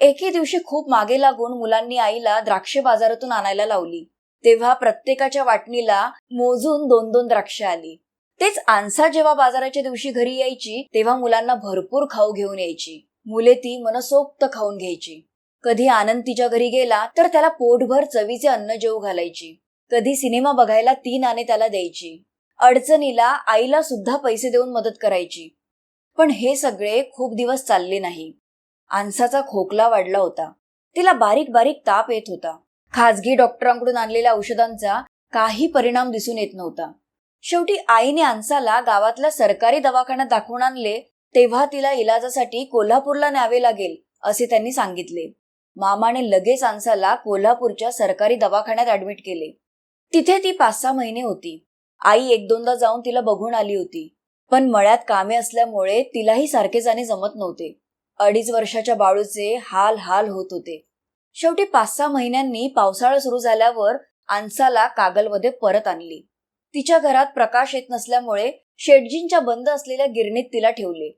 एके दिवशी खूप मागे लागून मुलांनी आईला द्राक्षे बाजारातून आणायला लावली. तेव्हा प्रत्येकाच्या वाटणीला मोजून दोन दोन द्राक्षे आली. तेच आनसा जेव्हा बाजाराच्या दिवशी घरी यायची तेव्हा मुलांना भरपूर खाऊ घेऊन यायची. मुले ती मनसोक्त खाऊन घ्यायची. कधी आनंद तिच्या घरी गेला तर त्याला पोटभर चवीचे अन्न जेवू घालायची. कधी सिनेमा बघायला ती नाणे त्याला द्यायची. अडचणीला आईला सुद्धा पैसे देऊन मदत करायची. पण हे सगळे खूप दिवस चालले नाही. आन्साचा खोकला वाढला होता. तिला बारीक बारीक ताप येत होता. खाजगी डॉक्टरांकडून आणलेल्या औषधांचा काही परिणाम दिसून येत नव्हता. शेवटी आईने आन्साला गावातल्या सरकारी दवाखान्यात दाखवून आणले तेव्हा तिला इलाजासाठी कोल्हापूरला न्यावे लागेल असे त्यांनी सांगितले. मामाने लगेच आन्साला कोल्हापूरच्या सरकारी दवाखान्यात ऍडमिट केले. तिथे ती पाच सहा महिने होती. आई एक दोनदा जाऊन तिला बघून आली होती. पण मळ्यात कामे असल्यामुळे तिलाही सारखे जाणे जमत नव्हते. अडीच वर्षाच्या बाळूचे हाल हाल होत होते. शेवटी पाच सहा महिन्यांनी पावसाळा सुरू झाल्यावर आन्साला कागलमध्ये परत आणली. तिच्या घरात प्रकाश येत नसल्यामुळे शेटजींच्या बंद असलेल्या गिरणीत तिला ठेवले.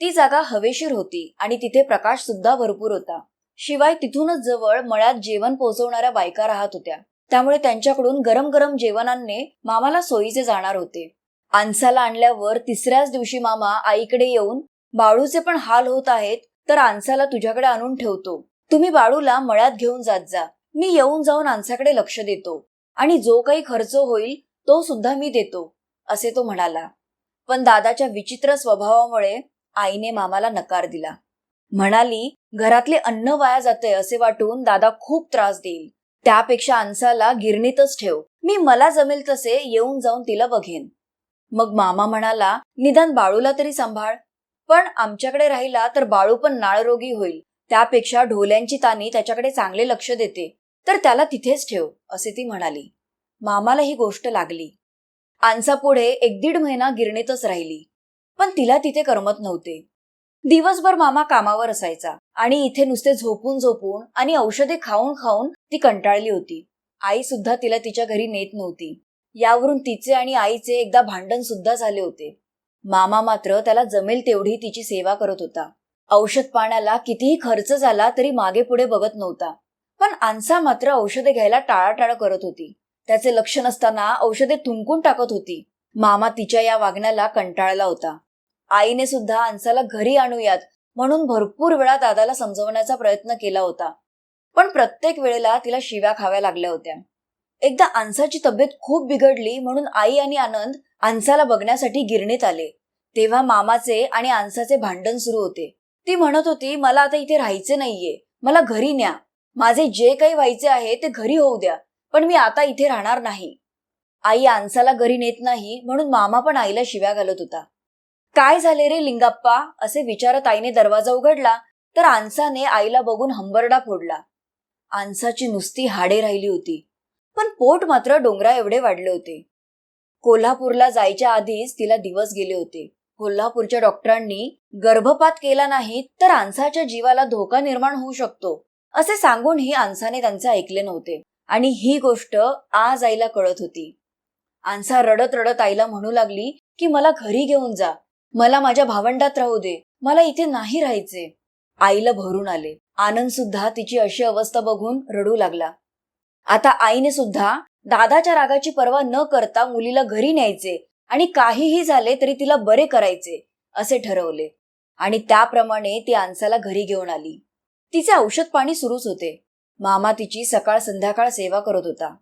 ती जागा हवेशीर होती आणि तिथे प्रकाश सुद्धा भरपूर होता. शिवाय तिथूनच जवळ मळ्यात जेवण पोहोचवणाऱ्या बायका राहत होत्या. त्यामुळे त्यांच्याकडून गरम गरम जेवणाने मामाला सोयीचे जाणार होते. आन्साला आणल्यावर तिसऱ्याच दिवशी मामा आईकडे येऊन बाळूचे पण हाल होत आहेत. तर आनसाला तुझ्याकडे आणून ठेवतो. तुम्ही बाळूला मळ्यात घेऊन जात जा. मी येऊन जाऊन आन्साकडे लक्ष देतो. आणि जो काही खर्च होईल तो सुद्धा मी देतो असे तो म्हणाला. पण दादाच्या विचित्र स्वभावामुळे आईने मामाला नकार दिला. म्हणाली घरातले अन्न वाया जाते असे वाटून दादा खूप त्रास देईल. त्यापेक्षा आनसाला गिरणीतच ठेव. मी मला जमेल तसे येऊन जाऊन तिला बघेन. मग मामा म्हणाला निदान बाळूला तरी सांभाळ. पण आमच्याकडे राहिला तर बाळू पण नाळरोगी होईल. त्यापेक्षा ढोल्यांची तानी त्याच्याकडे चांगले लक्ष देते. तर त्याला तिथेच ठेव असे ती म्हणाली. मामाला ही गोष्ट लागली. आन्सा पुढे एक दीड महिना गिरणीतच राहिली. पण तिला तिथे करमत नव्हते. दिवसभर मामा कामावर असायचा आणि इथे नुसते झोपून झोपून आणि औषधे खाऊन खाऊन ती कंटाळली होती. आई सुद्धा तिला तिच्या घरी नेत नव्हती. यावरून तिचे आणि आईचे एकदा भांडण सुद्धा झाले होते. मामा मात्र त्याला जमेल तेवढी तिची सेवा करत होता. औषध पाण्याला कितीही खर्च झाला तरी मागे पुढे बघत नव्हता. पण आनसा मात्र औषधे घ्यायला टाळाटाळ करत होती. त्याचे लक्ष नसताना औषधे थुंकून टाकत होती. मामा तिच्या या वागण्याला कंटाळला होता. आईने सुद्धा आनसाला घरी आणूयात म्हणून भरपूर वेळा दादाला समजवण्याचा प्रयत्न केला होता. पण प्रत्येक वेळेला तिला शिव्या खाव्या लागल्या होत्या. एकदा आन्साची तब्येत खूप बिघडली म्हणून आई आणि आनंद आन्साला बघण्यासाठी गिरणीत आले. तेव्हा मामाचे आणि आन्साचे भांडण सुरू होते. ती म्हणत होती मला आता इथे राहायचे नाहीये. मला घरी न्या. माझे जे काही व्हायचे आहे ते घरी होऊ द्या. पण मी आता इथे राहणार नाही. आई आन्साला घरी नेत नाही म्हणून मामा पण आईला शिव्या घालत होता. काय झाले रे लिंगाप्पा? असे विचारत आईने दरवाजा उघडला तर आन्साने आईला बघून हंबरडा फोडला. आन्साची नुसती हाडे राहिली होती. पण पोट मात्र डोंगरा एवढे वाढले होते. कोल्हापूरला जायच्या आधीच तिला दिवस गेले होते. कोल्हापूरच्या डॉक्टरांनी गर्भपात केला नाही तर आन्साच्या जीवाला धोका निर्माण होऊ शकतो असे सांगूनही आन्साने त्यांचे ऐकले नव्हते. आणि ही गोष्ट आज आईला कळत होती. आन्सा रडत रडत आईला म्हणू लागली की मला घरी घेऊन जा. मला माझ्या भावंडात राहू दे. मला इथे नाही राहायचे. आईला भरून आले. आनंद सुद्धा तिची अशी अवस्था बघून रडू लागला. आता आईने सुद्धा दादाच्या रागाची पर्वा न करता मुलीला घरी न्यायचे आणि काहीही झाले तरी तिला बरे करायचे असे ठरवले. आणि त्याप्रमाणे ती आनसाला घरी घेऊन आली. तिचे औषध पाणी सुरूच होते. मामा तिची सकाळ संध्याकाळ सेवा करत होता.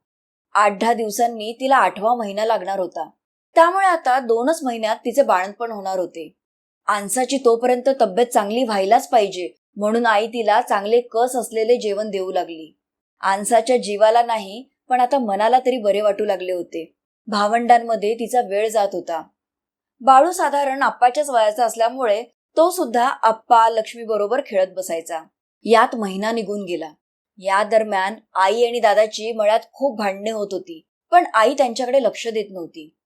आठ दहा दिवसांनी तिला आठवा महिना लागणार होता. त्यामुळे आता दोनच महिन्यात तिचे बाळणपण होणार होते. आनसाची तोपर्यंत तब्येत चांगली व्हायलाच पाहिजे म्हणून आई तिला चांगले कस असलेले जेवण देऊ लागली. आनसाच्या जीवाला नाही पण आता मनाला तरी बरे वाटू लागले होते. भावंडांमध्ये तिचा वेळ जात होता. बाळू साधारण आप्पाच्याच वयाचा असल्यामुळे तो सुद्धा आप्पा लक्ष्मी बरोबर खेळत बसायचा. यात महिना निघून गेला. या दरम्यान आई आणि दादाची मळ्यात खूप भांडणे होत होती पण आई त्यांच्याकडे लक्ष देत नव्हती.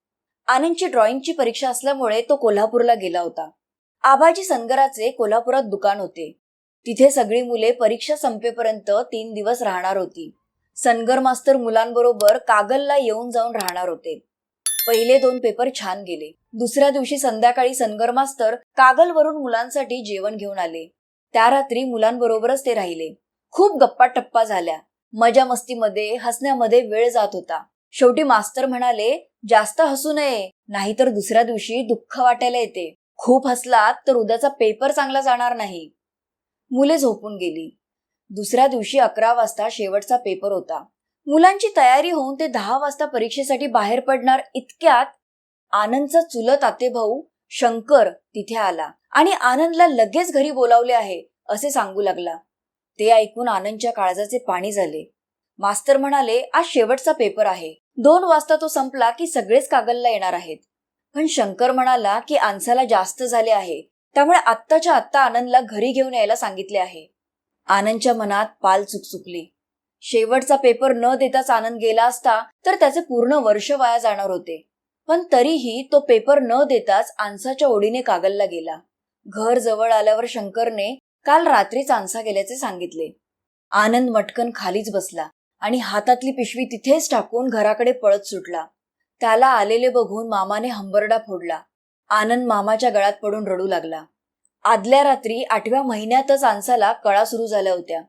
आनंदची ड्रॉइंगची परीक्षा असल्यामुळे तो कोल्हापूरला गेला होता. आबाजी सनगराचे कोल्हापुरात दुकान होते. तिथे सगळी मुले परीक्षा संपेपर्यंत तीन दिवस राहणार होती. सनगर मास्तर मुलांबरोबर कागलला येऊन जाऊन राहणार होते. पहिले दोन पेपर छान गेले. दुसऱ्या दिवशी संध्याकाळी सनगर मास्तर कागलवरून मुलांसाठी जेवण घेऊन आले. त्या रात्री मुलांबरोबरच ते राहिले. खूप गप्पा टप्पा झाल्या. मजा मस्तीमध्ये हसण्यामध्ये वेळ जात होता. शेवटी मास्तर म्हणाले जास्त हसू नये नाहीतर दुसऱ्या दिवशी दुःख वाटायला येते. खूप हसलात तर उद्याचा पेपर चांगला जाणार नाही. मुले झोपून गेली. दुसऱ्या दिवशी अकरा वाजता शेवटचा पेपर होता. मुलांची तयारी होऊन ते दहा वाजता परीक्षेसाठी बाहेर पडणार इतक्यात आनंदचा चुलत आतेभाऊ शंकर तिथे आला आणि आनंदला लगेच घरी बोलावले आहे असे सांगू लागला. ते ऐकून आनंदच्या काळजाचे पाणी झाले. मास्तर म्हणाले आज शेवटचा पेपर आहे. दोन वाजता तो संपला की सगळेच कागलला येणार आहेत. पण शंकर म्हणाला की आनसाला जास्त झाले आहे. त्यामुळे आत्ताच्या आत्ता आनंदला घरी घेऊन यायला सांगितले आहे. आनंदच्या मनात पाल चुकचुकली. शेवटचा पेपर न देताच आनंद गेला असता तर त्याचे पूर्ण वर्ष वाया जाणार होते. पण तरीही तो पेपर न देताच आनसाच्या ओढीने कागलला गेला. घर जवळ आल्यावर शंकरने काल रात्रीच आनसा गेल्याचे सांगितले. आनंद मटकन खालीच बसला आणि हातातली पिशवी तिथेच टाकून घराकडे पळत सुटला. त्याला आलेले बघून मामाने हंबरडा फोडला. आनंद मामाच्या गळ्यात पडून रडू लागला. आदल्या रात्री आठव्या महिन्यातच आनसाला कळा सुरू झाल्या होत्या.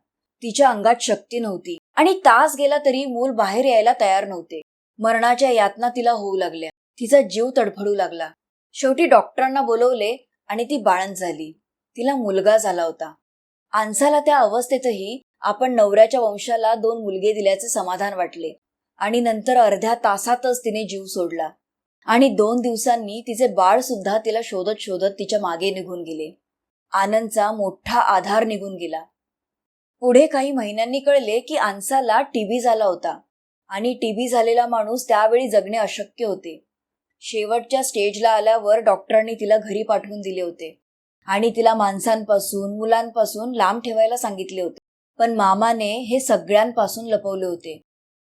तिच्या अंगात शक्ती नव्हती आणि तास गेला तरी मूल बाहेर यायला तयार नव्हते. मरणाच्या यातना तिला होऊ लागल्या. तिचा जीव तडफडू लागला. शेवटी डॉक्टरांना बोलवले आणि ती बाळंत झाली. तिला मुलगा झाला होता. आनसाला त्या अवस्थेतही आपण नवऱ्याच्या वंशाला दोन मुलगे दिल्याचे समाधान वाटले आणि नंतर अर्ध्या तासातच तिने जीव सोडला. आणि दोन दिवसांनी तिचे बाळ सुद्धा तिला शोधत शोधत तिच्यामागे निघून गेले. आनंदचा मोठा आधार निघून गेला. पुढे काही महिन्यांनी कळले की आन्साला टीबी झाला होता आणि टीबी झालेला माणूस त्यावेळी जगणे अशक्य होते. शेवटच्या स्टेजला आल्यावर डॉक्टरांनी तिला घरी पाठवून दिले होते आणि तिला माणसांपासून मुलांपासून लांब ठेवायला सांगितले होते. पण मामाने हे सगळ्यांपासून लपवले होते.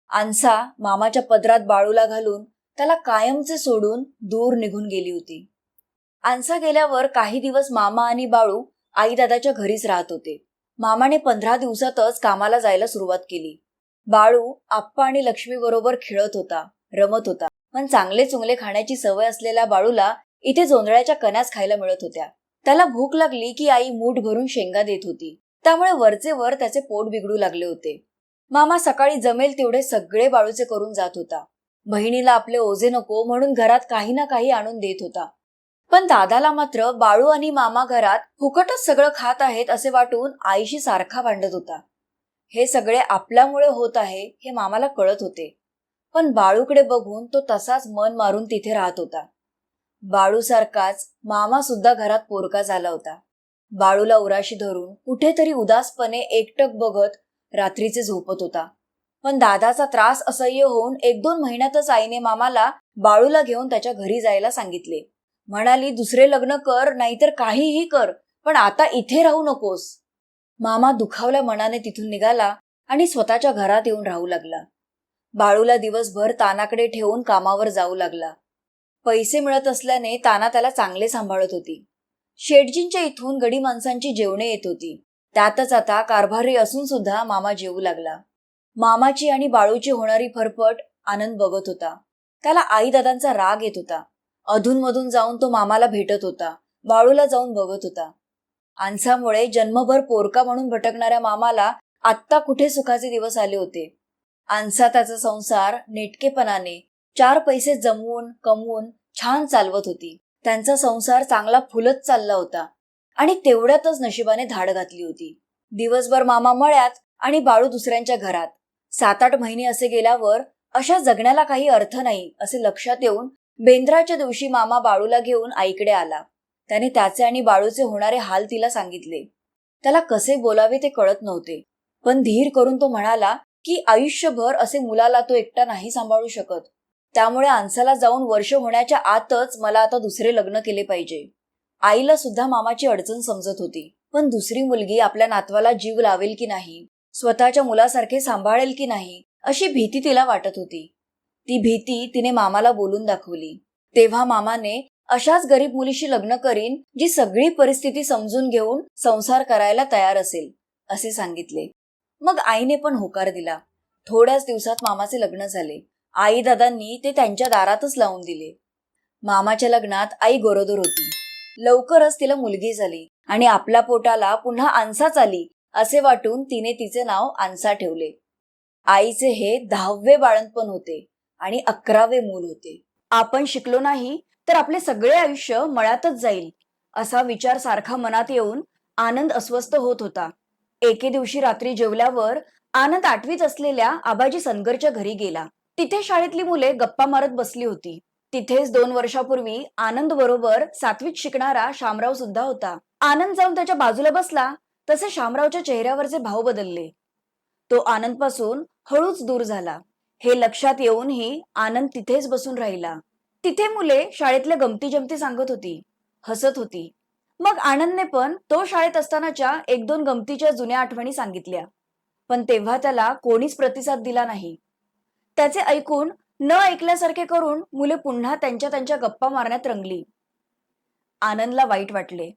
आन्सा मामाच्या पदरात बाळूला घालून त्याला कायमचे सोडून दूर निघून गेली होती. आनसा गेल्यावर काही दिवस मामा आणि बाळू आईदादाच्या घरीच राहत होते. मामाने पंधरा दिवसातच कामाला जायला सुरुवात केली. बाळू आप्पा आणि लक्ष्मी बरोबर खेळत होता रमत होता. पण चांगले चुंगले खाण्याची सवय असलेल्या बाळूला इथे जोंधळ्याच्या कण्यास खायला मिळत होत्या. त्याला भूक लागली की आई मूठ भरून शेंगा देत होती. त्यामुळे वरचे वर त्याचे पोट बिघडू लागले होते. मामा सकाळी जमेल तेवढे सगळे बाळूचे करून जात होता. बहिणीला आपले ओझे नको म्हणून घरात काही ना काही आणून देत होता. पण दादाला मात्र बाळू आणि मामा घरात फुकटच सगळं खात आहेत असे वाटून आईशी सारखा भांडत होता. हे सगळे आपल्यामुळे होत आहे हे मामाला कळत होते. पण बाळूकडे बघून तो तसाच मन मारून तिथे राहत होता. बाळूसारखाच मामा सुद्धा घरात पोरका झाला होता. बाळूला उराशी धरून कुठेतरी उदासपणे एकटक बघत रात्रीचे झोपत होता. पण दादाचा त्रास असह्य होऊन एक दोन महिन्यातच आईने मामाला बाळूला घेऊन त्याच्या घरी जायला सांगितले. म्हणाली दुसरे लग्न कर नाहीतर काहीही कर पण आता इथे राहू नकोस. मामा दुखावल्या मनाने तिथून निघाला आणि स्वतःच्या घरात येऊन राहू लागला. बाळूला दिवसभर तानाकडे ठेवून कामावर जाऊ लागला. पैसे मिळत असल्याने ताना त्याला चांगले सांभाळत होती. शेटजींच्या इथून गडी माणसांची जेवणे येत होती. त्यातच आता कारभारी असून सुद्धा मामा जेवू लागला. मामाची आणि बाळूची होणारी फरफट आनंद बघत होता. त्याला आई दादांचा राग येत होता. अधूनमधून जाऊन तो मामाला भेटत होता. बाळूला जाऊन बघत होता. आनसामुळे जन्मभर पोरका म्हणून भटकणाऱ्या मामाला आत्ता कुठे सुखाचे दिवस आले होते? आनसा त्याचा संसार नेटकेपणाने चार पैसे जमवून कमवून छान चालवत होती. त्यांचा संसार चांगला फुलत चालला होता आणि तेवढ्यातच नशिबाने धाड घातली होती. दिवसभर मामा मळ्यात आणि बाळू दुसऱ्यांच्या घरात. सात आठ महिने असे गेल्यावर अशा जगण्याला काही अर्थ नाही असे लक्षात येऊन बेंद्राच्या दिवशी मामा बाळूला घेऊन आईकडे आला. त्याने त्याचे आणि बाळूचे होणारे हाल तिला सांगितले. त्याला कसे बोलावे ते कळत नव्हते. पण धीर करून तो म्हणाला की आयुष्यभर असे मुलाला तो एकटा नाही सांभाळू शकत. त्यामुळे आनसाला जाऊन वर्ष होण्याच्या आतच मला आता दुसरे लग्न केले पाहिजे. आईला सुद्धा मामाची अडचण समजत होती. पण दुसरी मुलगी आपल्या नातवाला जीव लावेल की नाही? स्वतःच्या मुलासारखे सांभाळेल की नाही अशी भीती तिला वाटत होती. ती भीती तिने मामाला बोलून दाखवली. तेव्हा मामाने अशाच गरीब मुलीशी लग्न करीन जी सगळी परिस्थिती समजून घेऊन संसार करायला तयार असेल असे सांगितले. मग आईने पण होकार दिला. थोड्याच दिवसात मामाचे लग्न झाले. आई दादांनी ते त्यांच्या दारातच लावून दिले. मामाच्या लग्नात आई गरोदर होती. लवकरच तिला मुलगी झाली आणि आपल्या पोटाला पुन्हा आन्साच आली असे वाटून तिने तिचे नाव आन्सा ठेवले. आईचे हे दहावे बाळंतपण होते आणि अकरावे मूल होते. आपण शिकलो नाही तर आपले सगळे आयुष्य मळ्यातच जाईल असा विचार सारखा मनात येऊन आनंद अस्वस्थ होत होता. एके दिवशी रात्री जेवल्यावर आनंद आठवीत असलेल्या आबाजी सनगरच्या घरी गेला. तिथे शाळेतली मुले गप्पा मारत बसली होती. तिथेच दोन वर्षापूर्वी आनंद बरोबर सातवीत शिकणारा शामराव सुद्धा होता. आनंद जाऊन त्याच्या बाजूला बसला तसे शामरावच्या चेहऱ्यावरचे भाव बदलले. तो आनंदपासून हळूच दूर झाला. हे लक्षात येऊनही आनंद तिथेच बसून राहिला. तिथे मुले शाळेतल्या गमती जमती सांगत होती. हसत होती. मग आनंदने पण तो शाळेत असतानाच्या एक दोन गमतीच्या जुन्या आठवणी सांगितल्या. पण तेव्हा त्याला कोणीच प्रतिसाद दिला नाही. त्याचे ऐकून न ऐकल्यासारखे करून मुले पुन्हा त्यांच्या त्यांच्या गप्पा मारण्यात रंगली. आनंदला वाईट वाटले.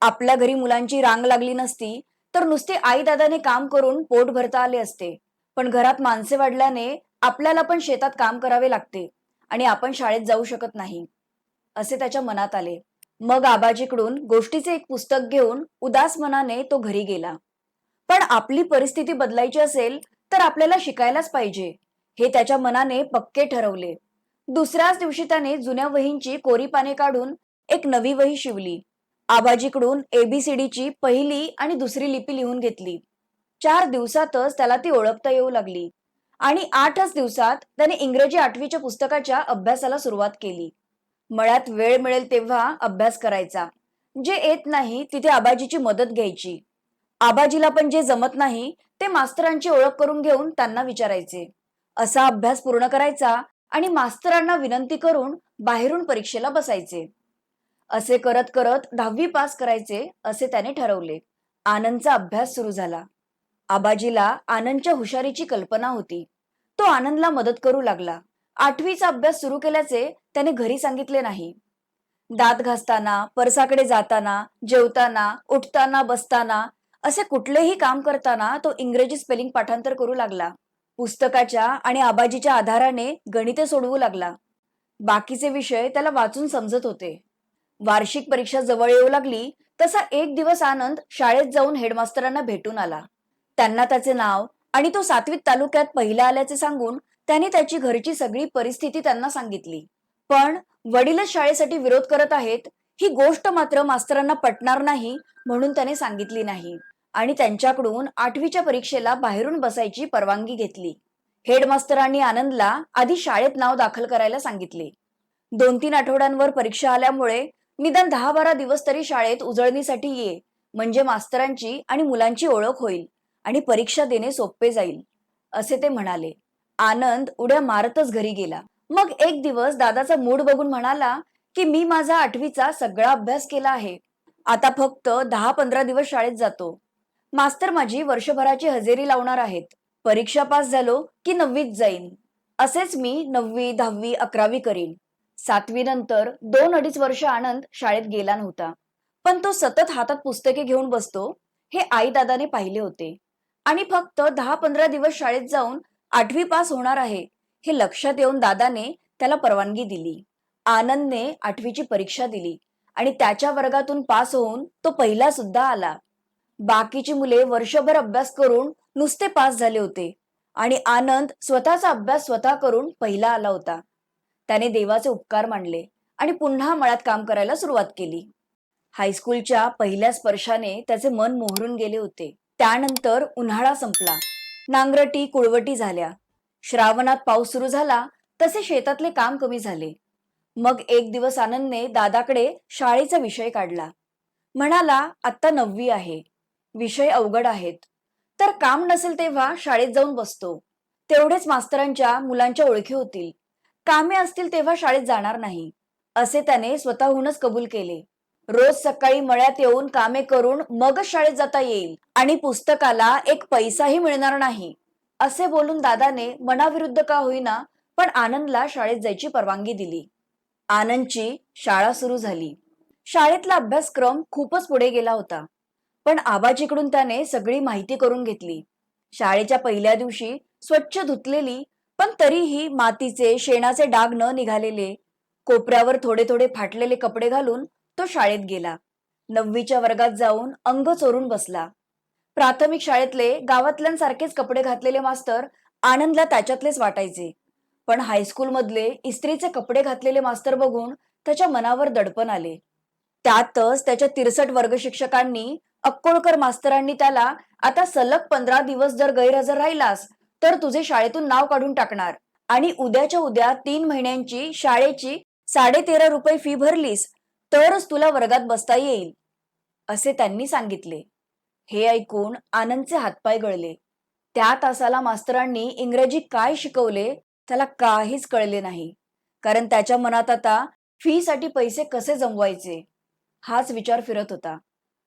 आपल्या घरी मुलांची रांग लागली नसती तर नुसते आई दादाने काम करून पोट भरता आले असते. पण घरात माणसे वाढल्याने आपल्याला पण शेतात काम करावे लागते आणि आपण शाळेत जाऊ शकत नाही असे त्याच्या मनात आले. मग आबाजीकडून गोष्टीचे एक पुस्तक घेऊन उदास मनाने तो घरी गेला. पण आपली परिस्थिती बदलायची असेल तर आपल्याला शिकायलाच पाहिजे हे त्याच्या मनाने पक्के ठरवले. दुसऱ्याच दिवशी त्याने जुन्या वहींची कोरी पाने काढून एक नवी वही शिवली. आबाजीकडून एबीसीडीची पहिली आणि दुसरी लिपी लिहून घेतली. चार दिवसातच त्याला ती ओळखता येऊ लागली. आणि आठच दिवसात त्याने इंग्रजी आठवीच्या पुस्तकाच्या अभ्यासाला सुरुवात केली. मळ्यात वेळ मिळेल तेव्हा अभ्यास करायचा. जे येत नाही तिथे आबाजीची मदत घ्यायची. आबाजीला पण जे जमत नाही ते मास्तरांची ओळख करून घेऊन त्यांना विचारायचे. असा अभ्यास पूर्ण करायचा आणि मास्तरांना विनंती करून बाहेरून परीक्षेला बसायचे. असे करत करत दहावी पास करायचे असे त्याने ठरवले. आनंदचा अभ्यास सुरू झाला. आबाजीला आनंदच्या हुशारीची कल्पना होती. तो आनंदला मदत करू लागला. आठवीचा अभ्यास सुरू केल्याचे त्याने घरी सांगितले नाही. दात घासताना परसाकडे जाताना जेवताना उठताना बसताना असे कुठलेही काम करताना तो इंग्रजी स्पेलिंग पाठांतर करू लागला. पुस्तकाच्या आणि आबाजीच्या आधाराने गणिते सोडवू लागला. बाकीचे विषय त्याला वाचून समजत होते. वार्षिक परीक्षा जवळ येऊ लागली तसा एक दिवस आनंद शाळेत जाऊन हेडमास्तरांना भेटून आला. त्यांना त्याचे नाव आणि तो सातवीत तालुक्यात पहिला आल्याचे सांगून त्याने त्याची घरची सगळी परिस्थिती त्यांना सांगितली. पण वडीलच शाळेसाठी विरोध करत आहेत ही गोष्ट मात्र मास्तरांना पटणार नाही म्हणून त्याने सांगितली नाही आणि त्यांच्याकडून आठवीच्या परीक्षेला बाहेरून बसायची परवानगी घेतली. हेडमास्तरांनी आनंदला आधी शाळेत नाव दाखल करायला सांगितले. दोन तीन आठवड्यांवर परीक्षा आल्यामुळे निदान दहा बारा दिवस तरी शाळेत उजळणीसाठी ये. म्हणजे मास्तरांची आणि मुलांची ओळख होईल आणि परीक्षा देणे सोपे जाईल असे ते म्हणाले. आनंद उड्या मारतच घरी गेला. मग एक दिवस दादाचा मूड बघून म्हणाला की मी माझा आठवीचा सगळा अभ्यास केला आहे. आता फक्त दहा पंधरा दिवस शाळेत जातो. मास्तर माझी वर्षभराची हजेरी लावणार आहेत. परीक्षा पास झालो की नववीत जाईन. असेच मी नववी दहावी अकरावी करीन. सातवीनंतर दोन अडीच वर्ष आनंद शाळेत गेला नव्हता. पण तो सतत हातात पुस्तके घेऊन बसतो हे आई दादाने पाहिले होते. आणि फक्त दहा पंधरा दिवस शाळेत जाऊन आठवी पास होणार आहे हे लक्षात येऊन दादाने त्याला परवानगी दिली. आनंदने आठवीची परीक्षा दिली आणि त्याच्या वर्गातून पास होऊन तो पहिला सुद्धा आला. बाकीची मुले वर्षभर अभ्यास करून नुसते पास झाले होते आणि आनंद स्वतःचा अभ्यास स्वतः करून पहिला आला होता. त्याने देवाचे उपकार मानले आणि पुन्हा मळ्यात काम करायला सुरुवात केली. हायस्कूलच्या पहिल्या स्पर्शाने त्याचे मन मोहरून गेले होते. त्यानंतर उन्हाळा संपला. नांगरटी कुळवटी झाल्या. श्रावणात पाऊस सुरू झाला तसे शेतातले काम कमी झाले. मग एक दिवस आनंदने दादाकडे शाळेचा विषय काढला. म्हणाला आत्ता नववी आहे. विषय अवघड आहेत. तर काम नसेल तेव्हा शाळेत जाऊन बसतो. तेवढेच मास्तरांच्या मुलांच्या ओळखी होतील. कामे असतील तेव्हा शाळेत जाणार नाही असे त्याने स्वतःहूनच कबूल केले. रोज सकाळी मळ्यात येऊन कामे करून मगच शाळेत जाता येईल आणि पुस्तकाला एक पैसाही मिळणार नाही असे बोलून दादाने मनाविरुद्ध का होईना पण आनंदला शाळेत जायची परवानगी दिली. आनंदची शाळा सुरू झाली. शाळेतला अभ्यासक्रम खूपच पुढे गेला होता पण आबाजीकडून त्याने सगळी माहिती करून घेतली. शाळेच्या पहिल्या दिवशी स्वच्छ धुतलेली पण तरीही मातीचे शेणाचे डाग न निघालेले कोपऱ्यावर थोडे थोडे फाटलेले कपडे घालून तो शाळेत गेला. नववीच्या वर्गात जाऊन अंग चोरून बसला. प्राथमिक शाळेतले गावातल्यांसारखेच कपडे घातलेले मास्तर आनंदला त्याच्यातलेच वाटायचे. पण हायस्कूलमधले इस्त्रीचे कपडे घातलेले मास्तर बघून त्याच्या मनावर दडपण आले. त्यातच त्याच्या तिरसट वर्ग शिक्षकांनी अक्कोळकर मास्तरांनी त्याला आता सलग पंधरा दिवस जर गैरहजर राहिलास तर तुझे शाळेतून नाव काढून टाकणार. आणि उद्याच्या उद्या तीन महिन्यांची शाळेची साडे तेरा रुपये फी भरलीस तरच तुला वर्गात बसता येईल. असे त्यांनी सांगितले. हे ऐकून आनंदचे हातपाय गळले. त्या तासाला मास्तरांनी इंग्रजी काय शिकवले त्याला काहीच कळले नाही. कारण त्याच्या मनात आता फी साठी पैसे कसे जमवायचे? हाच विचार फिरत होता.